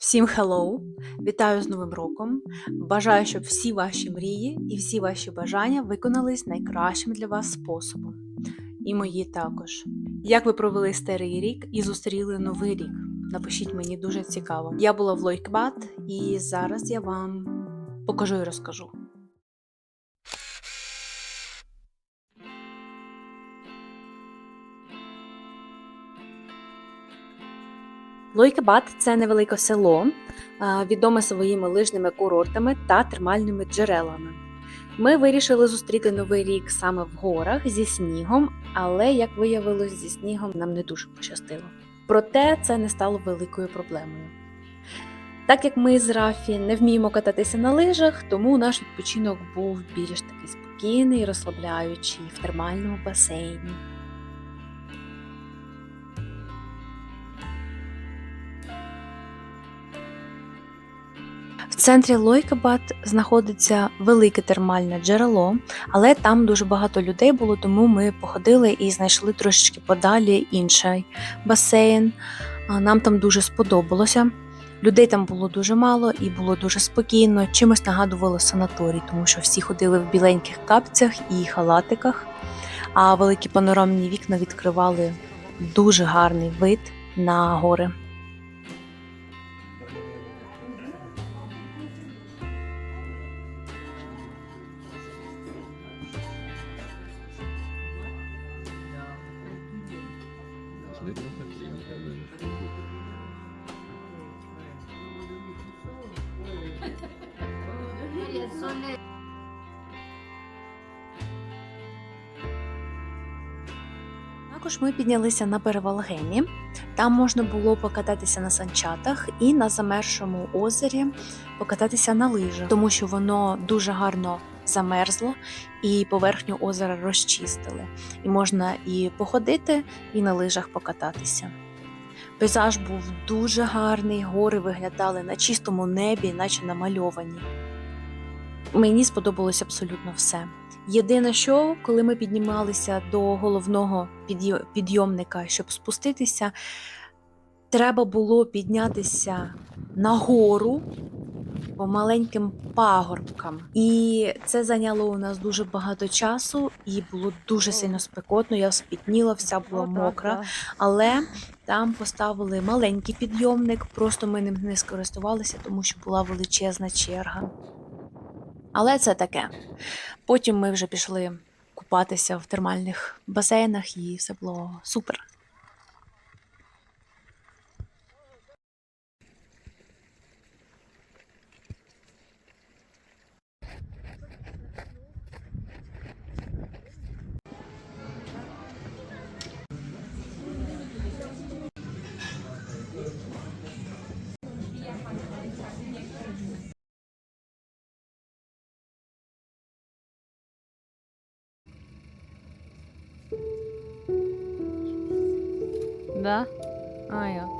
Всім hello! Вітаю з Новим роком! Бажаю, щоб всі ваші мрії і всі ваші бажання виконались найкращим для вас способом. І мої також. Як ви провели старий рік і зустріли новий рік? Напишіть мені дуже цікаво. Я була в Лойкбат, і зараз я вам покажу і розкажу. Лойкебат це невелике село, відоме своїми лижними курортами та термальними джерелами. Ми вирішили зустріти новий рік саме в горах зі снігом, але як виявилось, зі снігом нам не дуже пощастило. Проте це не стало великою проблемою. Так як ми з Рафі не вміємо кататися на лижах, тому наш відпочинок був більш такий спокійний, розслабляючий в термальному басейні. Центрі Лойкабад знаходиться велике термальне джерело, але там дуже багато людей було, тому ми походили і знайшли трошечки подалі інший басейн. Нам там дуже сподобалося. Людей там було дуже мало і було дуже спокійно. Чимось нагадувало санаторій, тому що всі ходили в біленьких капцях і халатиках, а великі панорамні вікна відкривали дуже гарний вид на гори. Також ми піднялися на перевалгемі. Там можна було покататися на санчатах і на замерзшому озері покататися на лижах, тому що воно дуже гарно замерзло і поверхню озера розчистили. І можна і походити, і на лижах покататися. Пейзаж був дуже гарний, гори виглядали на чистому небі, наче намальовані. Мені сподобалось абсолютно все. Єдине, що коли ми піднімалися до головного підйомника, щоб спуститися, треба було піднятися нагору по маленьким пагорбкам. І це зайняло у нас дуже багато часу, і було дуже сильно спекотно. Я спітніла, вся була мокра. Але там поставили маленький підйомник, просто ми ним не скористувалися, тому що була величезна черга. Але це таке. Потім ми вже пішли купатися в термальних басейнах, і все було супер. Да? А як?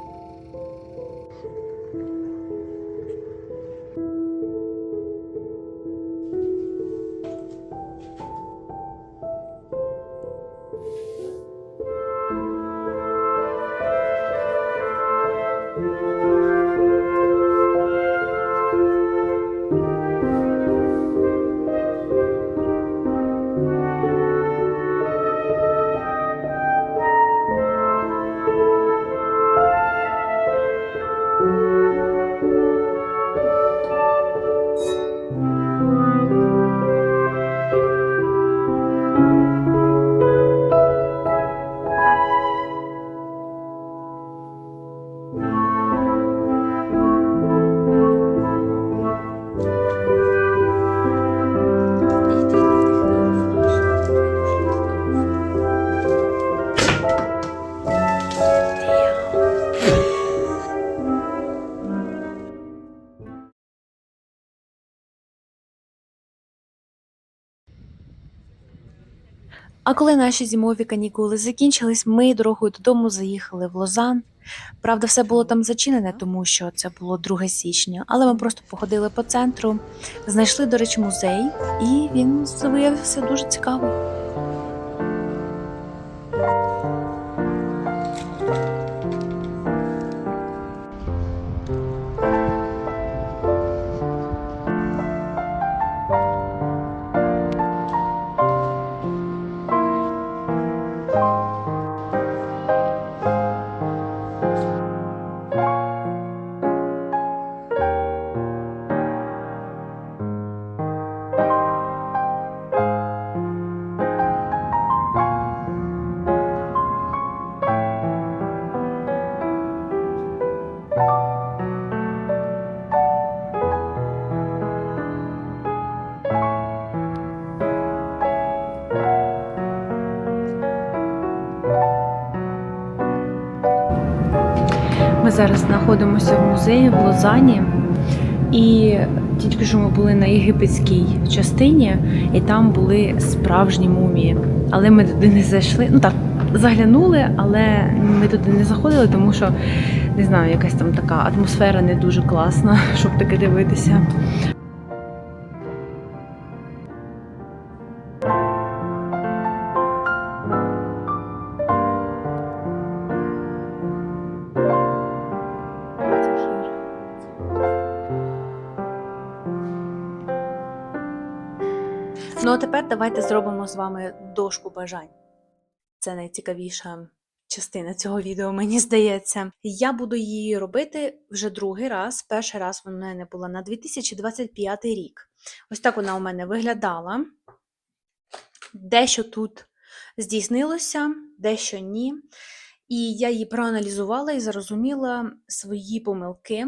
А коли наші зимові канікули закінчились, ми дорогою додому заїхали в Лозан. Правда, все було там зачинене, тому що це було 2 січня, але ми просто походили по центру, знайшли, до речі, музей, і він виявився дуже цікавий. Зараз знаходимося в музеї в Лозані, і тільки що ми були на єгипетській частині, і там були справжні мумії. Але ми туди не зайшли. Ну так, заглянули, але ми туди не заходили, тому що не знаю, якась там така атмосфера не дуже класна, щоб таке дивитися. Тепер давайте зробимо з вами дошку бажань. Це найцікавіша частина цього відео, мені здається. Я буду її робити вже другий раз. Перший раз вона мене була на 2025 рік. Ось так вона у мене виглядала. Дещо тут здійснилося, дещо ні. І я її проаналізувала і зрозуміла свої помилки,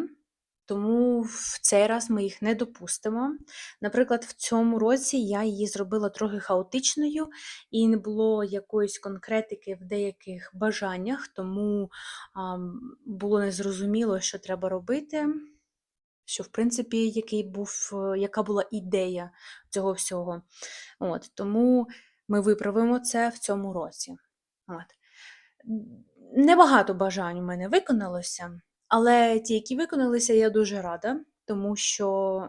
тому в цей раз ми їх не допустимо. Наприклад, в цьому році я її зробила трохи хаотичною, і не було якоїсь конкретики в деяких бажаннях, тому було незрозуміло, що треба робити. Що, в принципі, який був, е, яка була ідея цього всього. От, тому ми виправимо це в цьому році. От. Небагато бажань у мене виконалося, але ті, які виконалися, я дуже рада, тому що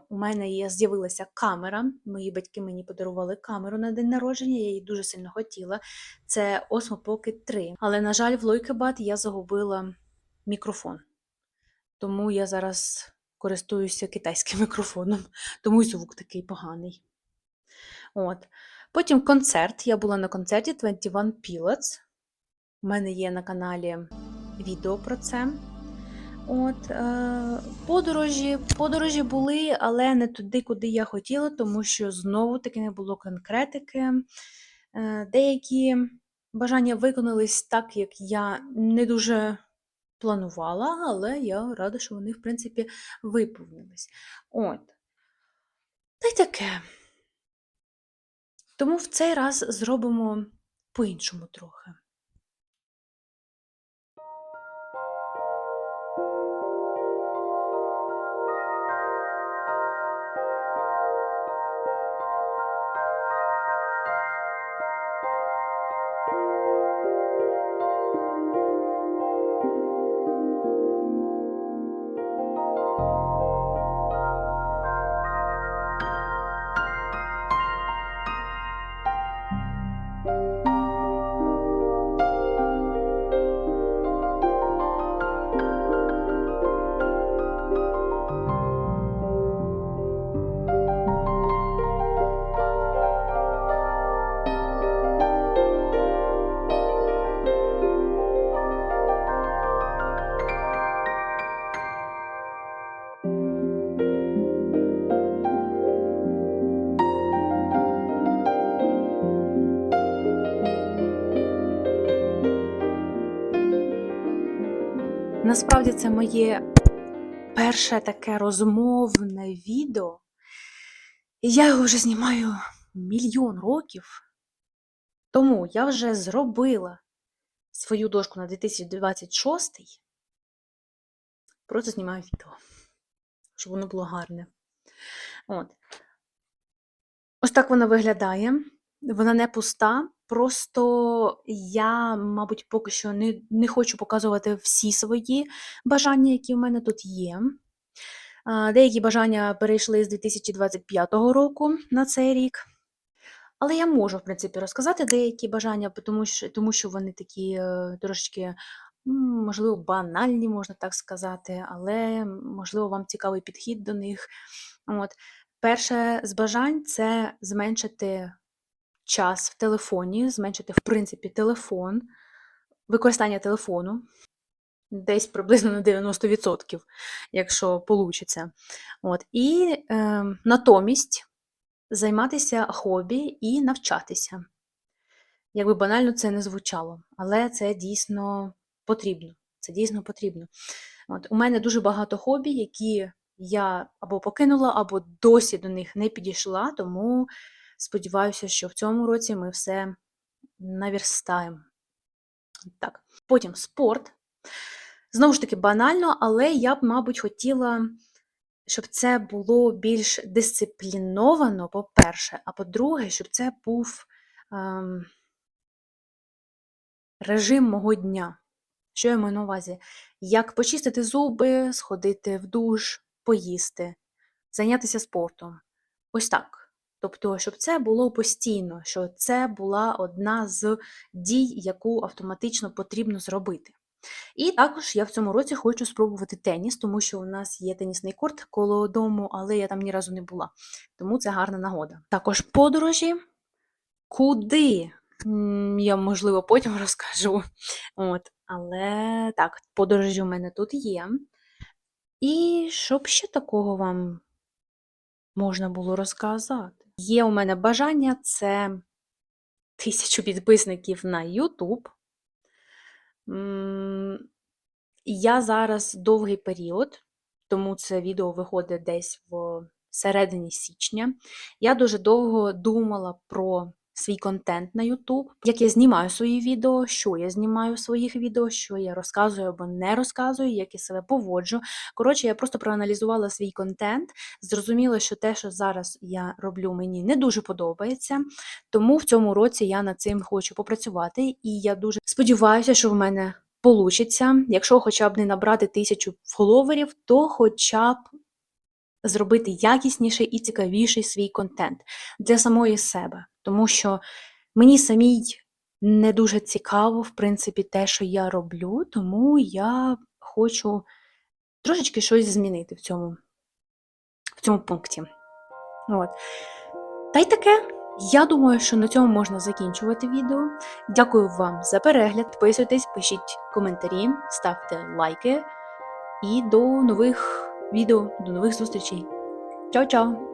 у мене є, з'явилася камера. Мої батьки мені подарували камеру на день народження, я її дуже сильно хотіла. Це Osmo Pocket 3. Але, на жаль, в Лойкебат я загубила мікрофон. Тому я зараз користуюся китайським мікрофоном, тому й звук такий поганий. От. Потім концерт. Я була на концерті 21 Pilots. У мене є на каналі відео про це. От, е, подорожі, подорожі були, але не туди, куди я хотіла, тому що знову таки не було конкретики. Е, деякі бажання виконались так, як я не дуже планувала, але я рада, що вони, в принципі, виповнились. От. Та й таке. Тому в цей раз зробимо по-іншому трохи. Насправді це моє перше таке розмовне відео. І я його вже знімаю мільйон років. Тому я вже зробила свою дошку на 2026. Просто знімаю відео, щоб воно було гарне. От. Ось так вона виглядає. Вона не пуста. Просто я, мабуть, поки що не, не хочу показувати всі свої бажання, які в мене тут є. Деякі бажання перейшли з 2025 року на цей рік. Але я можу, в принципі, розказати деякі бажання, тому що, тому що вони такі е, трошечки, можливо, банальні, можна так сказати, але, можливо, вам цікавий підхід до них. От. Перше з бажань це зменшити час в телефоні, зменшити, в принципі, телефон, використання телефону десь приблизно на 90%, якщо вийде. От. І е, натомість займатися хобі і навчатися. Якби банально це не звучало, але це дійсно потрібно. Це дійсно потрібно. От. У мене дуже багато хобі, які я або покинула, або досі до них не підійшла, тому сподіваюся, що в цьому році ми все наверстаємо. Так. Потім спорт. Знову ж таки, банально, але я б, мабуть, хотіла, щоб це було більш дисципліновано, по-перше, а по-друге, щоб це був ем, режим мого дня. Що я маю на увазі? Як почистити зуби, сходити в душ, поїсти, зайнятися спортом. Ось так. Тобто, щоб це було постійно, що це була одна з дій, яку автоматично потрібно зробити. І також я в цьому році хочу спробувати теніс, тому що у нас є тенісний корт коло дому, але я там ні разу не була. Тому це гарна нагода. Також подорожі. Куди? Я, можливо, потім розкажу. От. Але так, подорожі у мене тут є. І що б ще такого вам можна було розказати? Є у мене бажання це тисячу підписників на YouTube. Я зараз довгий період, тому це відео виходить десь в середині січня. Я дуже довго думала про свій контент на YouTube, як я знімаю свої відео, що я знімаю в своїх відео, що я розказую або не розказую, як я себе поводжу. Коротше, я просто проаналізувала свій контент, зрозуміла, що те, що зараз я роблю, мені не дуже подобається. Тому в цьому році я над цим хочу попрацювати, і я дуже сподіваюся, що в мене получиться. Якщо хоча б не набрати тисячу фоловерів, то хоча б зробити якісніший і цікавіший свій контент для самої себе. Тому що мені самій не дуже цікаво, в принципі, те, що я роблю, тому я хочу трошечки щось змінити в цьому, в цьому пункті. От. Та й таке. Я думаю, що на цьому можна закінчувати відео. Дякую вам за перегляд. Підписуйтесь, пишіть коментарі, ставте лайки. І до нових відео, до нових зустрічей. Чао-чао!